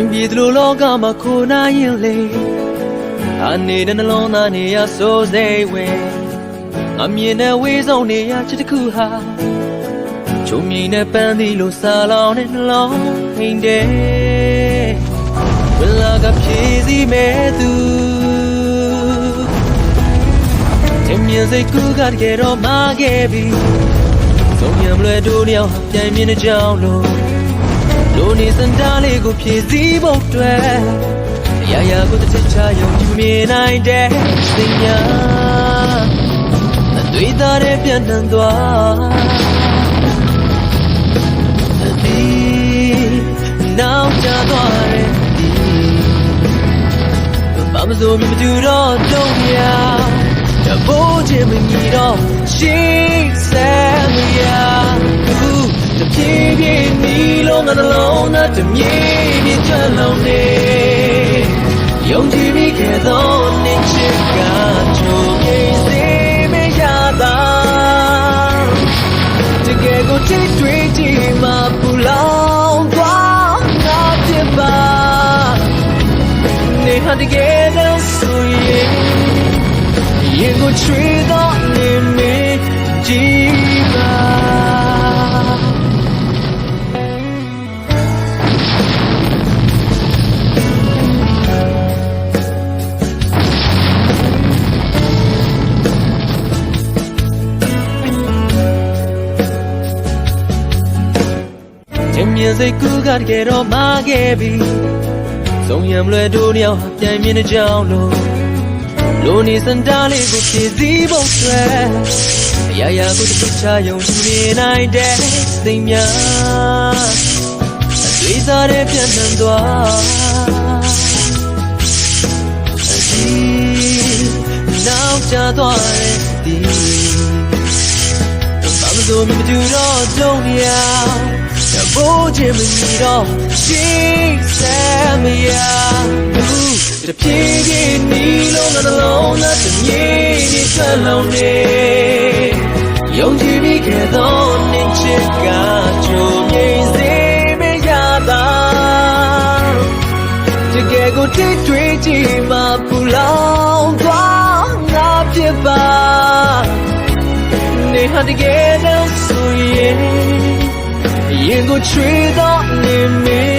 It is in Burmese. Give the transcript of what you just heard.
င်ပြေသလိုလောကမှာခိုးနိုင်ရင်လေအနေနဲ့နှလုံးသားနေရစိုးစိတ်ဝင်အမြင်နဲ့ဝေးဆုံးနေရချစ်တစ်ခုဟာချုံမြင်နဲ့ပန်းသီလိုစာလောင်နဲ့နှလုံးဟိန်တဲ့ဝလာကဖြည့်စီမဲ့သူချင်မြင်စိတ်ကူကတကယ်တော့မာခဲ့ပြီဆုံးရမလွယ်တို့နှစ်ယောက်ဟာပြန်မြင်တဲ့ကြောင်းလို့ လူနေစံတားလေးကိုဖြည့်စည်းဖို့အတွက်အရာရာကိုတစ်ချက်ချယုံကြည်မြင်နိုင်တဲ့စင်ညာအသွေးသားတဲ့ပြန်တန်သွားအဒီနောက်ကျသွားတဲ့ဒီဘာမစိုးမြမတူတော့တုံးရတဘိုးချင်မညီတော့ရှိစမ်း လုံးငါနှလုံးသားတမြေးမြေချလုံးနေယုံကြည်မိခဲ့သောနေချစ်ကချိုးပြေးစေမရတာတကယ်ကိုတိတ်တွေ့ကြည့်မှပူလောင်သွားငါပြပါနေဟာတကယ်တော့ဆိုရင်ရင်ကိုချွေတော့နေမေကြည့်ပါ ချင်မြင်စိတ်ကူးကတကယ်တော့မာခဲ့ပြီဆုံးရမလွယ်တို့နှစ်ယောက်ဟာပြန်မြင်တဲ့ကြောင်းလို့လိုနေစံတားလေးကိုဖြည့်စည်းဖို့အတွက်အရာရာကိုတစ်ခုချယုံကြည်နေနိုင်တဲ့စိတ်များအသွေးစားတဲ့ပြန်နှံသွားအဒီနောက်ကျသွားတဲ့ဒီဘာမစိုးမြမတူတော့တုံးရ တဘိုးချင်မညီတော့ရှိစမ်းမရဘူးတပြေးပြေးနီလုံးငါနှလုံးသားတမြေးမြေထွက်လုံးနေယုံကြည်မိခဲ့သောနင်ချစ်ကချိုးမြိန်စေမရတာတကယ်ကိုတိတ်တွေ့ကြည့်မှပူလောင်သွားငါဖြစ်ပါနေဟာတကယ်တော့ဆိုရင် ရင်ကိုချွေတော့နေမေ